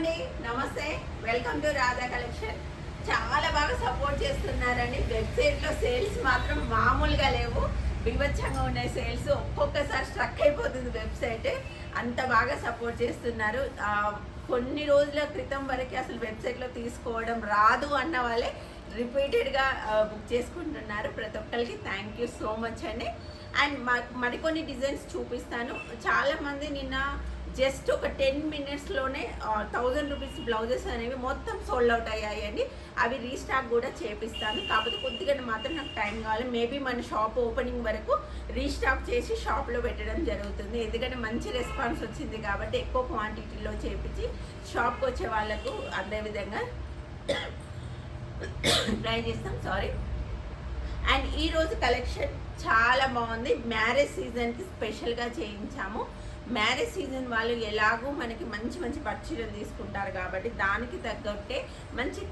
అండి. నమస్తే. Welcome to Radha collection చాలా బాగా సపోర్ట్ చేస్తున్నారండి. వెబ్సైట్లో సేల్స్ మాత్రం మామూలుగా లేవు. బీభత్సంగా ఉన్నాయి సేల్స్ ఒక్కొక్కసారి స్ట్రక్ అయిపోతుంది వెబ్సైట్ అంత బాగా సపోర్ట్ చేస్తున్నారు. కొన్ని రోజుల క్రితం వరకు అసలు వెబ్సైట్లో తీసుకోవడం రాదు అన్న వాళ్ళే రిపీటెడ్గా బుక్ చేసుకుంటున్నారు. ప్రతి ఒక్కరికి థ్యాంక్ యూ సో మచ్ అండి. అండ్ మరికొన్ని డిజైన్స్ చూపిస్తాను. చాలామంది నిన్న జస్ట్ ఒక టెన్ మినిట్స్లోనే థౌజండ్ రూపీస్ బ్లౌజెస్ అనేవి మొత్తం సోల్డ్ అవుట్ అయ్యాయండి. అవి రీస్టాక్ కూడా చేపిస్తాను. కాకపోతే కొద్దిగా మాత్రం నాకు టైం కావాలి. మేబీ మన షాప్ ఓపెనింగ్ వరకు రీస్టాక్ చేసి షాప్లో పెట్టడం జరుగుతుంది. ఎందుకంటే మంచి రెస్పాన్స్ వచ్చింది కాబట్టి ఎక్కువ క్వాంటిటీలో చేపించి షాప్కి వచ్చే వాళ్ళకు అదే విధంగా ట్రై చేస్తాం. సారీ అండ్ ఈరోజు కలెక్షన్ చాలా బాగుంది. మ్యారేజ్ సీజన్కి స్పెషల్గా చేయించాము. మ్యారేజ్ సీజన్ వాళ్ళు ఎలాగో మనకి మంచి మంచి పట్టుచీరలు తీసుకుంటారు కాబట్టి దానికి తగ్గట్టే మంచి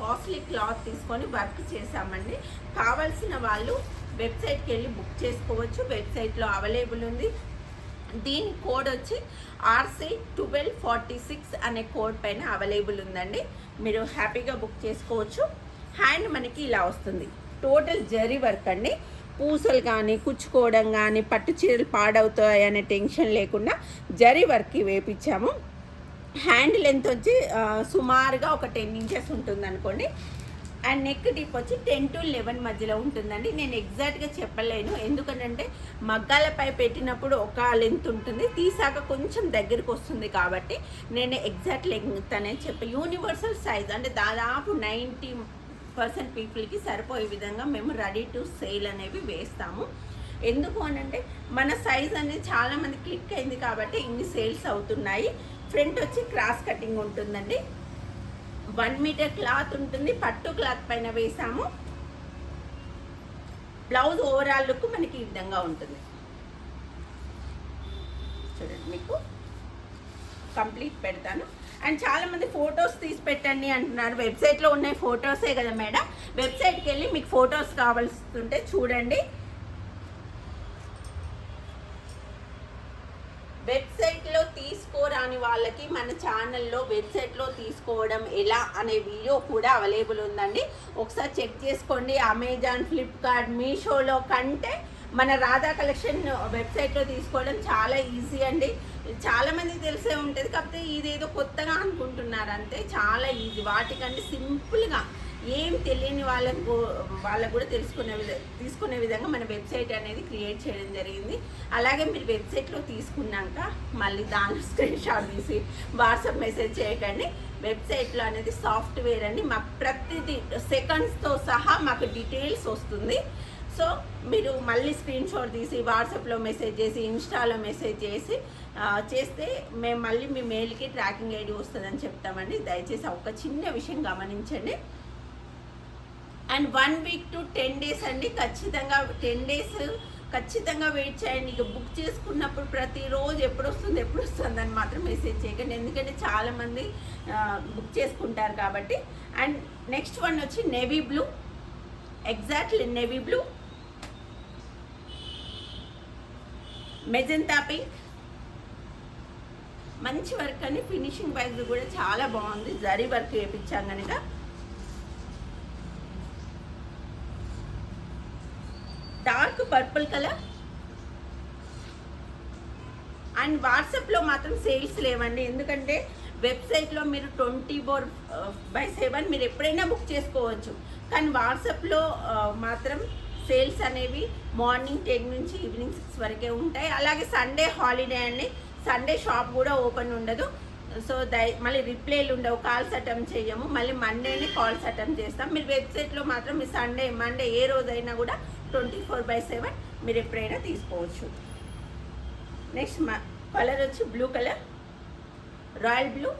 కాస్ట్లీ క్లాత్ తీసుకొని వర్క్ చేసామండి కావాల్సిన వాళ్ళు వెబ్సైట్కి వెళ్ళి బుక్ చేసుకోవచ్చు. వెబ్సైట్లో అవైలబుల్ ఉంది. దీని కోడ్ వచ్చి ఆర్సీ ట్వెల్వ్ ఫార్టీ సిక్స్ అనే కోడ్ పైన అవైలబుల్ ఉందండి. మీరు హ్యాపీగా బుక్ చేసుకోవచ్చు. హ్యాండ్ మనకి ఇలా వస్తుంది. టోటల్ జరీ వర్క్ అండి. పూసలు కానీ కుచ్చుకోవడం కానీ పట్టు చీరలు పాడవుతాయనే టెన్షన్ లేకుండా జరీ వర్క్ వేపించాము హ్యాండ్ లెంత్ వచ్చి సుమారుగా ఒక టెన్ ఇంచెస్ ఉంటుంది అనుకోండి అండ్ నెక్ డిప్ వచ్చి టెన్ టు లెవెన్ మధ్యలో ఉంటుందండి. నేను ఎగ్జాక్ట్గా చెప్పలేను. ఎందుకంటే మగ్గాలపై పెట్టినప్పుడు ఒక లెంత్ ఉంటుంది. తీసాక కొంచెం దగ్గరికి వస్తుంది కాబట్టి నేను ఎగ్జాక్ట్ లెంత్ అనేది చెప్పి యూనివర్సల్ సైజ్ అంటే దాదాపు నైంటీ పర్సెంట్ పీపుల్కి సరిపోయే విధంగా మేము రెడీ టు సేల్ అనేవి వేస్తాము. ఎందుకు అని అంటే మన సైజ్ అనేది చాలా మంది క్లిక్ అయింది కాబట్టి ఇన్ని సేల్స్ అవుతున్నాయి. ఫ్రంట్ వచ్చి క్రాస్ కటింగ్ ఉంటుందండి. వన్ మీటర్ క్లాత్ ఉంటుంది పట్టు క్లాత్ పైన వేసాము. బ్లౌజ్ ఓవరాల్ లుక్ మనకి ఈ విధంగా ఉంటుంది. చూడండి మీకు కంప్లీట్ పెడతాను. అండ్ చాలామంది ఫొటోస్ తీసి పెట్టండి అంటున్నారు. వెబ్సైట్లో ఉన్న ఫొటోసే కదా మేడం? వెబ్సైట్కి వెళ్ళి మీకు ఫొటోస్ కావాల్సింటే చూడండి. వెబ్సైట్లో తీసుకోరాని వాళ్ళకి మన ఛానల్లో వెబ్సైట్లో తీసుకోవడం ఎలా అనే వీడియో కూడా అవైలబుల్ ఉందండి. ఒకసారి చెక్ చేసుకోండి. అమెజాన్ ఫ్లిప్కార్ట్ మీషోలో కంటే మన రాధా కలెక్షన్ వెబ్సైట్లో తీసుకోవడం చాలా ఈజీ అండి. చాలామంది తెలిసే ఉంటుంది. కాకపోతే ఇదేదో కొత్తగా అనుకుంటున్నారు అంతే. చాలా ఈజీ. వాటికంటే సింపుల్గా ఏం తెలియని వాళ్ళకు వాళ్ళకు కూడా తెలుసుకునే విధ తీసుకునే విధంగా మన వెబ్సైట్ అనేది క్రియేట్ చేయడం జరిగింది. అలాగే మీరు వెబ్సైట్లో తీసుకున్నాక మళ్ళీ దాని స్క్రీన్ షాట్ తీసి వాట్సాప్ మెసేజ్ చేయకండి. వెబ్సైట్లో అనేది సాఫ్ట్వేర్ అండి. మాకు ప్రతిదీ సెకండ్స్తో సహా మాకు డీటెయిల్స్ వస్తుంది. సో మీరు మళ్ళీ స్క్రీన్ షాట్ తీసి వాట్సాప్లో మెసేజ్ చేసి ఇన్స్టాలో మెసేజ్ చేసి చేస్తే మేము మళ్ళీ మీ మెయిల్కి ట్రాకింగ్ ఐడి వస్తుందని చెప్తామండి. దయచేసి ఒక చిన్న విషయం గమనించండి. And one week to ten days అండి. ఖచ్చితంగా టెన్ డేస్ ఖచ్చితంగా వెయిట్ చేయండి. ఇక బుక్ చేసుకున్నప్పుడు ప్రతిరోజు ఎప్పుడు వస్తుంది ఎప్పుడు వస్తుంది అని మాత్రం మెసేజ్ చేయకండి. ఎందుకంటే చాలామంది బుక్ చేసుకుంటారు కాబట్టి. అండ్ నెక్స్ట్ వన్ వచ్చి navy blue. Exactly navy blue. Magenta pink మంచి వర్క్ అని ఫినిషింగ్ వైజ్ కూడా చాలా బాగుంది. జరీ వర్క్ వేయించాం కనుక డార్క్ పర్పుల్ కలర్. అండ్ వాట్సాప్లో మాత్రం సేల్స్ లేవండి. ఎందుకంటే వెబ్సైట్లో మీరు ట్వంటీ ఫోర్ బై సెవెన్ మీరు ఎప్పుడైనా బుక్ చేసుకోవచ్చు. కానీ వాట్సాప్లో మాత్రం సేల్స్ అనేవి మార్నింగ్ టెన్ నుంచి ఈవినింగ్ సిక్స్ వరకే ఉంటాయి. అలాగే సండే హాలిడే అండి. సండే షాప్ కూడా ఓపెన్ ఉండదు. సో దయ మళ్ళీ రిప్లైలు ఉండవు. కాల్స్ అటెంప్ట్ చేయము. మళ్ళీ మండేనే కాల్స్ అటెంప్ట్ చేస్తాం. మీరు వెబ్సైట్లో మాత్రం మీ సండే మండే ఏ రోజైనా కూడా ట్వంటీ ఫోర్ బై సెవెన్ మీరు ఎప్పుడైనా తీసుకోవచ్చు. నెక్స్ట్ మా కలర్ వచ్చి బ్లూ కలర్ రాయల్ బ్లూ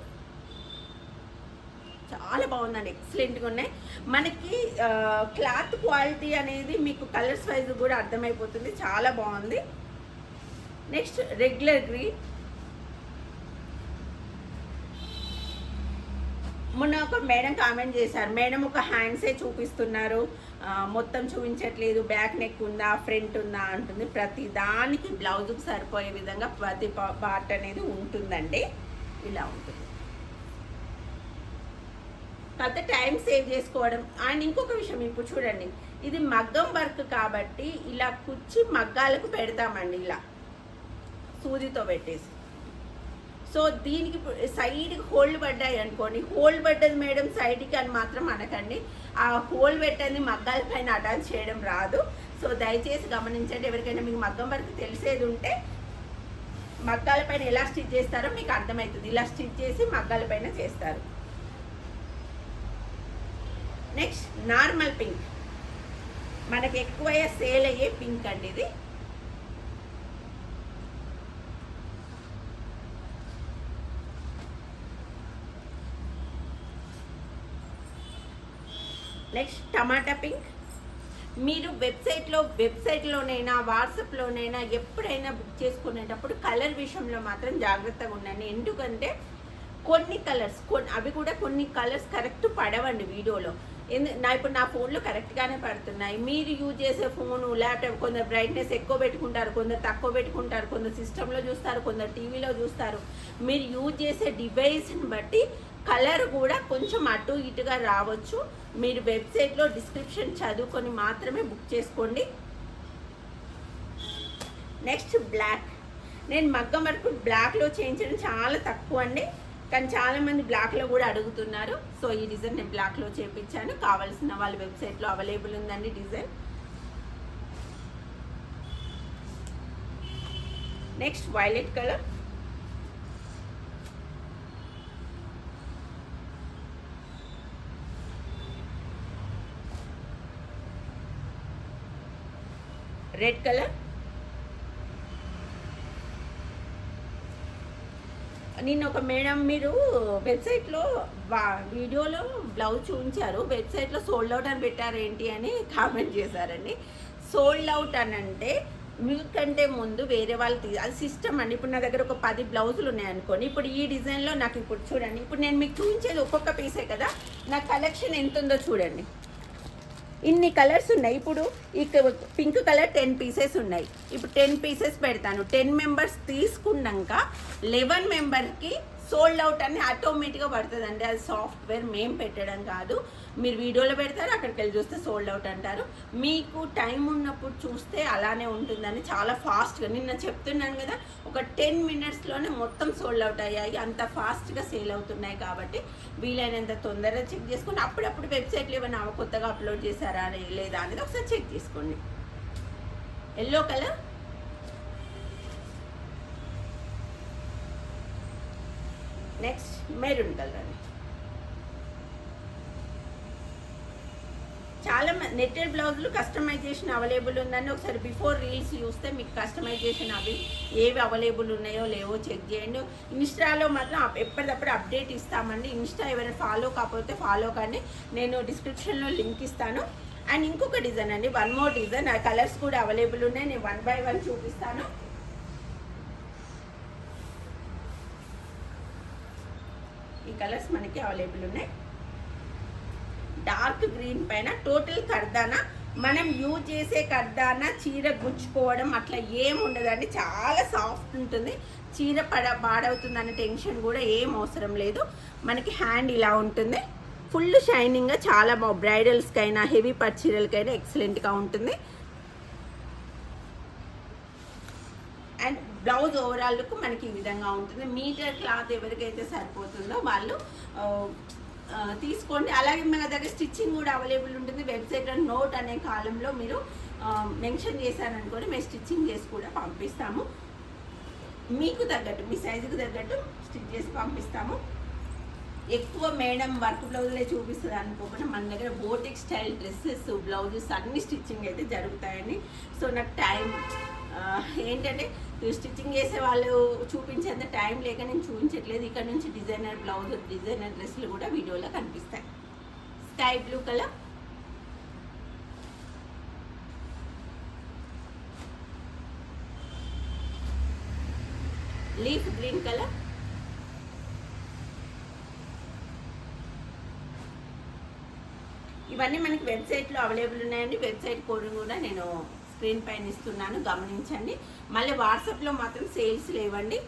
చాలా బాగుందండి. ఎక్సలెంట్గా ఉన్నాయి. మనకి క్లాత్ క్వాలిటీ అనేది మీకు కలర్స్ వైజ్ కూడా అర్థమైపోతుంది. చాలా బాగుంది. నెక్స్ట్ రెగ్యులర్ గ్రీన్ మొన్న ఒక మేడం కామెంట్ చేశారు. మేడం ఒక హ్యాండ్సే చూపిస్తున్నారు. మొత్తం చూపించట్లేదు. బ్యాక్ నెక్ ఉందా? ఫ్రంట్ ఉందా? అంటుంది. ప్రతి దానికి బ్లౌజ్కి సరిపోయే విధంగా ప్రతి పార్ట్ అనేది ఉంటుందండి. ఇలా ఉంటుంది. కాకపోతే టైం సేవ్ చేసుకోవడం. అండ్ ఇంకొక విషయం ఇప్పుడు చూడండి. ఇది మగ్గం వర్క్ కాబట్టి ఇలా కుచ్చి మగ్గాలకు పెడతామండి ఇలా. సూదితో పెట్టేసి. సో దీనికి సైడ్కి హోల్డ్ పడ్డాయి అనుకోండి. హోల్డ్ పడ్డది మేడం సైడ్కి అని మాత్రం అనకండి. ఆ హోల్ పెట్టని మగ్గాల పైన అటాచ్ చేయడం రాదు. సో దయచేసి గమనించండి. ఎవరికైనా మీకు మగ్గం వరకు తెలిసేది ఉంటే మగ్గాల పైన ఎలా స్టిచ్ చేస్తారో మీకు అర్థమవుతుంది. ఇలా స్టిచ్ చేసి మగ్గాల పైన చేస్తారు. నెక్స్ట్ నార్మల్ పింక్ మనకి ఎక్కువ సేల్ అయ్యే పింక్ అండి ఇది. నెక్స్ట్ టమాటా పింక్ మీరు వెబ్సైట్లో వెబ్సైట్లోనైనా వాట్సాప్లోనైనా ఎప్పుడైనా బుక్ చేసుకునేటప్పుడు కలర్ విషయంలో మాత్రం జాగ్రత్తగా ఉండండి. ఎందుకంటే కొన్ని కలర్స్ కొన్ని అవి కూడా కొన్ని కలర్స్ కరెక్ట్ పడవండి వీడియోలో. ఎందు నా ఇప్పుడు నా ఫోన్లో కరెక్ట్గానే పడుతున్నాయి. మీరు యూజ్ చేసే ఫోను ల్యాప్టాప్ కొందరు బ్రైట్నెస్ ఎక్కువ పెట్టుకుంటారు కొందరు తక్కువ పెట్టుకుంటారు కొందరు సిస్టంలో చూస్తారు కొందరు టీవీలో చూస్తారు. మీరు యూజ్ చేసే డివైస్ని బట్టి కలర్ కూడా కొంచెం అటు ఇటుగా రావచ్చు. మీరు వెబ్సైట్లో డిస్క్రిప్షన్ చదువుకొని మాత్రమే బుక్ చేసుకోండి. నెక్స్ట్ బ్లాక్ నేను మగ్గం వరకు బ్లాక్లో చేయించడం చాలా తక్కువ అండి. కానీ చాలామంది బ్లాక్లో కూడా అడుగుతున్నారు. సో ఈ డిజైన్ నేను బ్లాక్లో చేయించాను కావాల్సిన వాళ్ళ వెబ్సైట్లో అవైలబుల్ ఉందండి design next violet colour red colour నిన్న ఒక మేడం మీరు వెబ్సైట్లో వా వీడియోలో బ్లౌజ్ చూపించారు వెబ్సైట్లో సోల్డ్ అవుట్ అని పెట్టారు ఏంటి అని కామెంట్ చేశారండి. సోల్డ్ అవుట్ అని అంటే మీకంటే ముందు వేరే వాళ్ళు తీ అది సిస్టమ్ అండి. ఇప్పుడు నా దగ్గర ఒక పది బ్లౌజులు ఉన్నాయి అనుకోండి. ఇప్పుడు ఈ డిజైన్లో నాకు ఇప్పుడు చూడండి. ఇప్పుడు నేను మీకు చూపించేది ఒక్కొక్క పీసే కదా. నా కలెక్షన్ ఎంత ఉందో చూడండి. ఇన్ని కలర్స్ ఉన్నాయి. ఇప్పుడు ఈ పింక్ కలర్ టెన్ పీసెస్ ఉన్నాయి. ఇప్పుడు టెన్ పీసెస్ పెడతాను. టెన్ మెంబర్స్ తీసుకున్నాక లెవెన్ మెంబర్కి సోల్డ్ అవుట్ అని ఆటోమేటిక్గా పడుతుందండి. అది సాఫ్ట్వేర్ మేము పెట్టడం కాదు. మీరు వీడియోలో పెడతారు అక్కడికి వెళ్ళి చూస్తే సోల్డ్ అవుట్ అంటారు. మీకు టైం ఉన్నప్పుడు చూస్తే అలానే ఉంటుందని చాలా ఫాస్ట్గా నిన్న చెప్తున్నాను కదా ఒక టెన్ మినిట్స్లోనే మొత్తం సోల్డ్ అవుట్ అయ్యాయి. అంత ఫాస్ట్గా సేల్ అవుతున్నాయి కాబట్టి వీలైనంత తొందరగా చెక్ చేసుకోండి. అప్పుడప్పుడు వెబ్సైట్లు ఏమైనా కొత్తగా అప్లోడ్ చేశారా లేదా అనేది ఒకసారి చెక్ చేసుకోండి. Yellow colour? Next maroon colour అండి చాలా నెట్టెడ్ బ్లౌజులు కస్టమైజేషన్ అవైలబుల్ ఉందండి. ఒకసారి బిఫోర్ రీల్స్ చూస్తే మీకు కస్టమైజేషన్ అవి ఏవి అవైలబుల్ ఉన్నాయో లేవో చెక్ చేయండి. ఇన్స్టాలో మాత్రం ఎప్పటికప్పుడు అప్డేట్ ఇస్తామండి. ఇన్స్టా ఎవరైనా ఫాలో కాకపోతే ఫాలో కానీ నేను డిస్క్రిప్షన్లో లింక్ ఇస్తాను. అండ్ ఇంకొక డిజైన్ అండి. వన్ మోర్ డిజైన్ ఆ కలర్స్ కూడా అవైలబుల్ ఉన్నాయి. నేను వన్ బై వన్ చూపిస్తాను. కలర్స్ మనకి అవైలబుల్ ఉన్నాయి. డార్క్ గ్రీన్ పైన టోటల్ కర్దానా మనం యూజ్ చేసే కర్దానా చీర గుచ్చుకోవడం అట్లా ఏం ఉండదండి. చాలా సాఫ్ట్ ఉంటుంది. చీర పడ పాడవుతుందనే టెన్షన్ కూడా ఏం అవసరం లేదు. మనకి హ్యాండ్ ఇలా ఉంటుంది. ఫుల్ షైనింగ్గా చాలా బాగు బ్రైడల్స్కైనా హెవీ పట్ చీరలకైనా ఎక్సలెంట్గా ఉంటుంది. అండ్ బ్లౌజ్ ఓవరాల్ లుక్ మనకి ఈ విధంగా ఉంటుంది. మీటర్ క్లాత్ ఎవరికైతే సరిపోతుందో వాళ్ళు తీసుకోండి. అలాగే మన దగ్గర స్టిచ్చింగ్ కూడా అవైలబుల్ ఉంటుంది. వెబ్సైట్ నోట్ అనే కాలంలో మీరు మెన్షన్ చేశారనుకోండి మేము స్టిచ్చింగ్ చేసి కూడా పంపిస్తాము. మీకు తగ్గట్టు మీ సైజుకు తగ్గట్టు స్టిచ్ చేసి పంపిస్తాము. ఎక్కువ మేడం వర్క్ బ్లౌజులే చూపిస్తుంది అనుకోకుండా మన దగ్గర బోటిక్ స్టైల్ డ్రెస్సెస్ బ్లౌజెస్ అన్ని స్టిచ్చింగ్ అయితే జరుగుతాయండి. సో నాకు టైం ఏంటంటే స్టిచ్చింగ్ చేసే వాళ్ళు చూపించేంత టైం లేక నేను చూపించట్లేదు. ఇక్కడ నుంచి డిజైనర్ బ్లౌజ్ డిజైనర్ డ్రెస్సులు కూడా వీడియోలో కనిపిస్తాయి. Sky blue colour. Leaf green colour. ఇవన్నీ మనకి వెబ్సైట్లో అవైలబుల్ ఉన్నాయండి. వెబ్సైట్ కోడ్ కూడా నేను స్క్రీన్ పైన ఇస్తున్నాను గమనించండి. మళ్ళీ వాట్సాప్లో మాత్రం సేల్స్ లేవండి.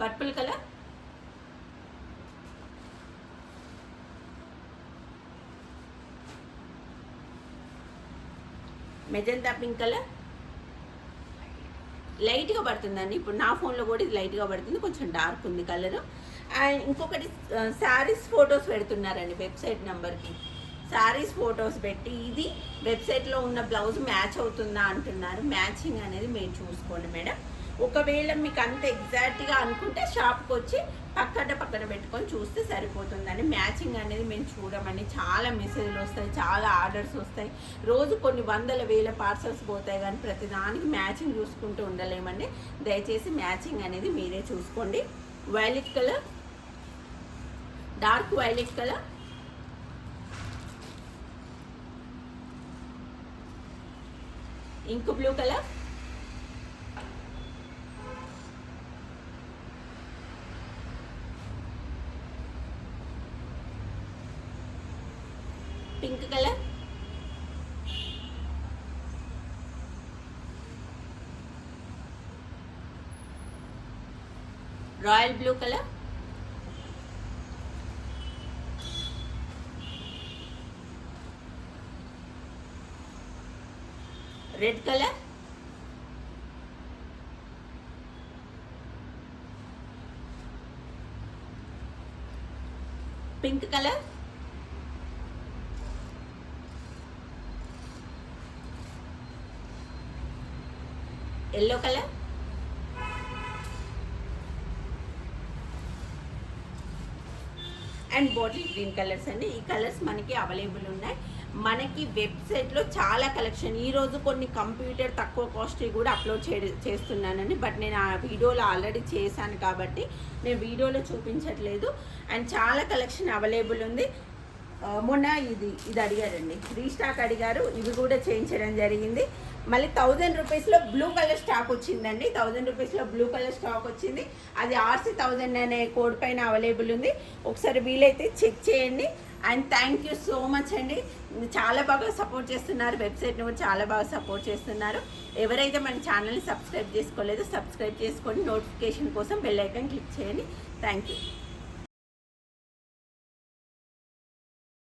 Purple colour? Magenta pink colour? లైట్గా పడుతుందండి. ఇప్పుడు నా ఫోన్లో కూడా ఇది లైట్గా పడుతుంది. కొంచెం డార్క్ ఉంది కలర్. అండ్ ఇంకొకటి శారీస్ ఫొటోస్ పెడుతున్నారండి వెబ్సైట్ నెంబర్కి. శారీస్ ఫొటోస్ పెట్టి ఇది వెబ్సైట్లో ఉన్న బ్లౌజ్ మ్యాచ్ అవుతుందా అంటున్నారు. మ్యాచింగ్ అనేది మీరు చూసుకోండి మేడం. ఒకవేళ మీకు అంత ఎగ్జాక్ట్గా అనుకుంటే షాప్కి వచ్చి పక్కన పక్కన పెట్టుకొని చూస్తే సరిపోతుందని మ్యాచింగ్ అనేది మేము చూడమని చాలా మెసేజ్లు వస్తాయి చాలా ఆర్డర్స్ వస్తాయి. రోజు కొన్ని వందల వేల పార్సల్స్ పోతాయి కానీ ప్రతిదానికి మ్యాచింగ్ చూసుకుంటూ ఉండలేమండి. దయచేసి మ్యాచింగ్ అనేది మీరే చూసుకోండి. Violet colour dark violet colour ink blue colour pink colour royal blue colour red colour pink colour yellow colour and bottle green colours అండి. ఈ కలర్స్ మనకి అవైలబుల్ ఉన్నాయి. మనకి వెబ్సైట్లో చాలా కలెక్షన్. ఈరోజు కొన్ని కంప్యూటర్ తక్కువ కాస్ట్ కూడా అప్లోడ్ చే చేస్తున్నానండి. బట్ నేను ఆ వీడియోలో ఆల్రెడీ చేశాను కాబట్టి నేను వీడియోలో చూపించట్లేదు. అండ్ చాలా కలెక్షన్ అవైలబుల్ ఉంది. మొన్న ఇది ఇది అడిగారండి. రీస్టాక్ అడిగారు. ఇవి కూడా చేయించడం జరిగింది. మళ్ళీ థౌజండ్ రూపీస్లో బ్లూ కలర్ స్టాక్ వచ్చిందండి. థౌజండ్ రూపీస్లో బ్లూ కలర్ స్టాక్ వచ్చింది. అది ఆర్సీ థౌజండ్ అనే కోడ్ పైన అవైలబుల్ ఉంది. ఒకసారి వీలైతే చెక్ చేయండి. And thank you so much అండి. చాలా బాగా సపోర్ట్ చేస్తున్నారు. వెబ్సైట్ని కూడా చాలా బాగా సపోర్ట్ చేస్తున్నారు. ఎవరైతే మన ఛానల్ని సబ్స్క్రైబ్ చేసుకోలేదో సబ్స్క్రైబ్ చేసుకొని నోటిఫికేషన్ కోసం బెల్ ఐకాన్ క్లిక్ చేయండి. Thank you.